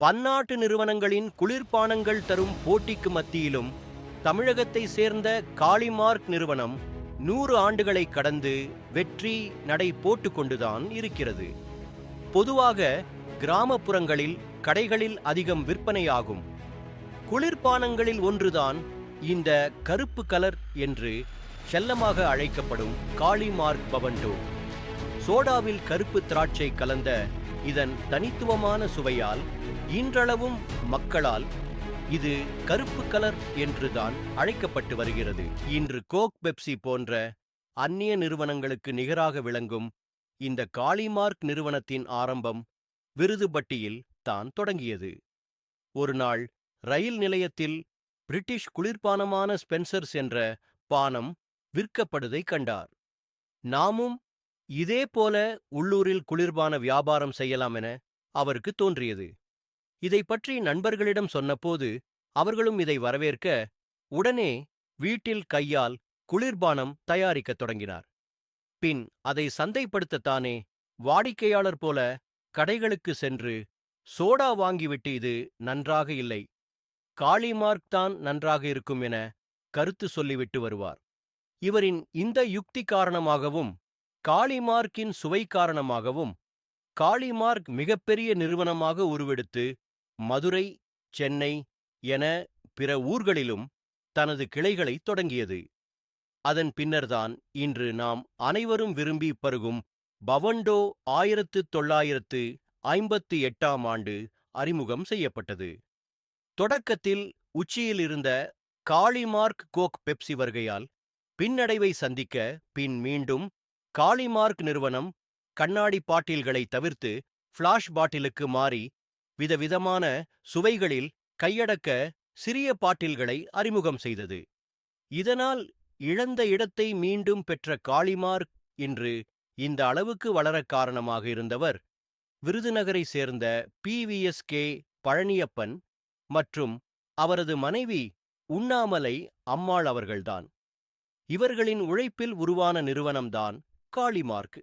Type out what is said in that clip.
பன்னாட்டு நிறுவனங்களின் குளிர்பானங்கள் தரும் போட்டிக்கு மத்தியிலும் தமிழகத்தை சேர்ந்த காளிமார்க் நிறுவனம் நூறு ஆண்டுகளை கடந்து வெற்றி நடை போட்டுக்கொண்டுதான் இருக்கிறது. பொதுவாக கிராமப்புறங்களில் கடைகளில் அதிகம் விற்பனையாகும். குளிர்பானங்களில் ஒன்றுதான் இந்த கருப்பு கலர் என்று செல்லமாக அழைக்கப்படும் காளிமார்க் பவண்டோ சோடாவில் கருப்பு திராட்சை கலந்த இதன் தனித்துவமான சுவையால் இன்றளவும் மக்களால் இது கருப்பு கலர் என்றுதான் அழைக்கப்பட்டு வருகிறது. இன்று கோக் பெப்சி போன்ற அந்நிய நிறுவனங்களுக்கு நிகராக விளங்கும் இந்த காளிமார்க் நிறுவனத்தின் ஆரம்பம் விருதுபட்டியில் தான் தொடங்கியது. ஒரு நாள் ரயில் நிலையத்தில் பிரிட்டிஷ் குளிர்பானமான ஸ்பென்சர்ஸ் என்ற பானம் விற்கப்படுதை கண்டார். நாமும் இதே போல உள்ளூரில் குளிர்பான வியாபாரம் செய்யலாம் என அவருக்கு தோன்றியது. இதை பற்றி நண்பர்களிடம் சொன்னபோது அவர்களும் இதை வரவேற்க உடனே வீட்டில் கையால் குளிர்பானம் தயாரிக்கத் தொடங்கினார். பின் அதை சந்தைப்படுத்தத்தானே வாடிக்கையாளர் போல கடைகளுக்கு சென்று சோடா வாங்கிவிட்டு இது நன்றாக இல்லை காளிமார்க் தான் நன்றாக இருக்கும் என கருத்து சொல்லிவிட்டு வருவார். இவரின் இந்த யுக்தி காரணமாகவும் காளிமார்க்கின் சுவை காரணமாகவும் காளிமார்க் மிகப்பெரிய நிறுவனமாக உருவெடுத்து மதுரை சென்னை என பிற ஊர்களிலும் தனது கிளைகளை தொடங்கியது. அதன் பின்னர்தான் இன்று நாம் அனைவரும் விரும்பி பருகும் பவண்டோ ஆயிரத்து தொள்ளாயிரத்து ஐம்பத்தி எட்டாம் ஆண்டு அறிமுகம் செய்யப்பட்டது. தொடக்கத்தில் உச்சியில் இருந்த காளிமார்க் கோக் பெப்சி வருகையால் பின்னடைவை சந்திக்க பின் மீண்டும் காளிமார்க் நிறுவனம் கண்ணாடி பாட்டில்களை தவிர்த்து ஃப்ளாஷ் பாட்டிலுக்கு மாறி விதவிதமான சுவைகளில் கையடக்க சிறிய பாட்டில்களை அறிமுகம் செய்தது. இதனால் இழந்த இடத்தை மீண்டும் பெற்ற காளிமார்க் இன்று இந்த அளவுக்கு வளரக் காரணமாக இருந்தவர் விருதுநகரை சேர்ந்த பிவிஎஸ்கே பழனியப்பன் மற்றும் அவரது மனைவி உண்ணாமலை அம்மாள் அவர்கள்தான். இவர்களின் உழைப்பில் உருவான நிறுவனம்தான் காளிமார்க்